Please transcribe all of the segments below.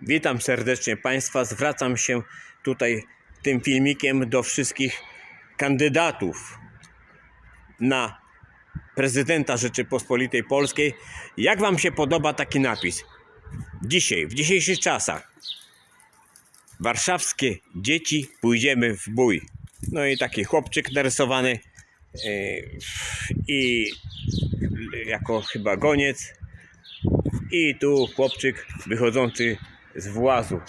Witam serdecznie Państwa. Zwracam się tutaj tym filmikiem do wszystkich kandydatów na prezydenta Rzeczypospolitej Polskiej. Jak Wam się podoba taki napis? Dzisiaj, w dzisiejszych czasach. Warszawskie dzieci pójdziemy w bój. No i taki chłopczyk narysowany e, i jako chyba goniec i tu chłopczyk wychodzący z włazu.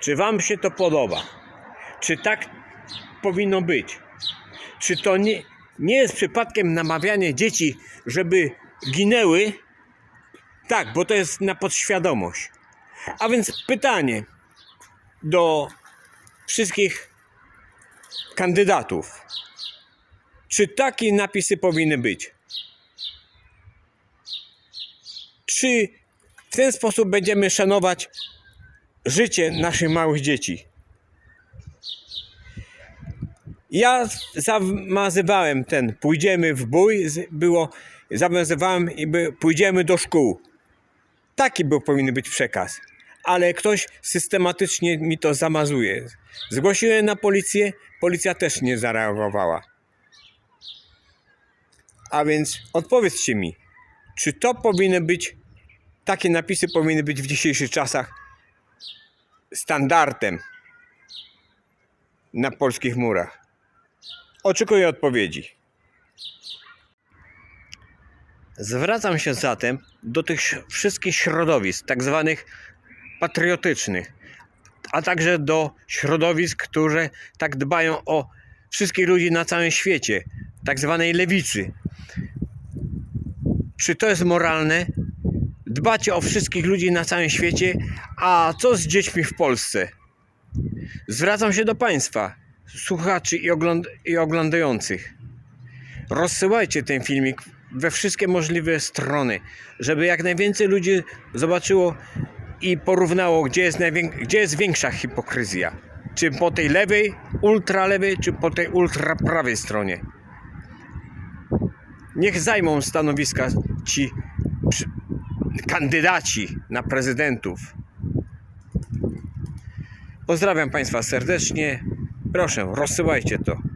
Czy Wam się to podoba? Czy tak powinno być? Czy to nie, nie jest przypadkiem namawianie dzieci, żeby ginęły? Tak, bo to jest na podświadomość. A więc pytanie do wszystkich kandydatów. Czy takie napisy powinny być? Czy w ten sposób będziemy szanować życie naszych małych dzieci? Ja zamazywałem ten, pójdziemy w bój, było, zamazywałem i by, pójdziemy do szkół. Taki był powinien być przekaz. Ale ktoś systematycznie mi to zamazuje. Zgłosiłem na policję, policja też nie zareagowała. A więc odpowiedzcie mi, czy to powinny być, takie napisy powinny być w dzisiejszych czasach standardem na polskich murach? Oczekuję odpowiedzi. Zwracam się zatem do tych wszystkich środowisk, tak zwanych patriotycznych, a także do środowisk, które tak dbają o wszystkich ludzi na całym świecie, tak zwanej lewicy. Czy to jest moralne? Dbacie o wszystkich ludzi na całym świecie, a co z dziećmi w Polsce? Zwracam się do Państwa, słuchaczy i, ogląd- i oglądających. Rozsyłajcie ten filmik we wszystkie możliwe strony, żeby jak najwięcej ludzi zobaczyło i porównało, gdzie jest, gdzie jest większa hipokryzja. Czy po tej lewej, ultralewej, czy po tej ultraprawej stronie. Niech zajmą stanowiska ci kandydaci na prezydentów. Pozdrawiam Państwa serdecznie. Proszę, rozsyłajcie to.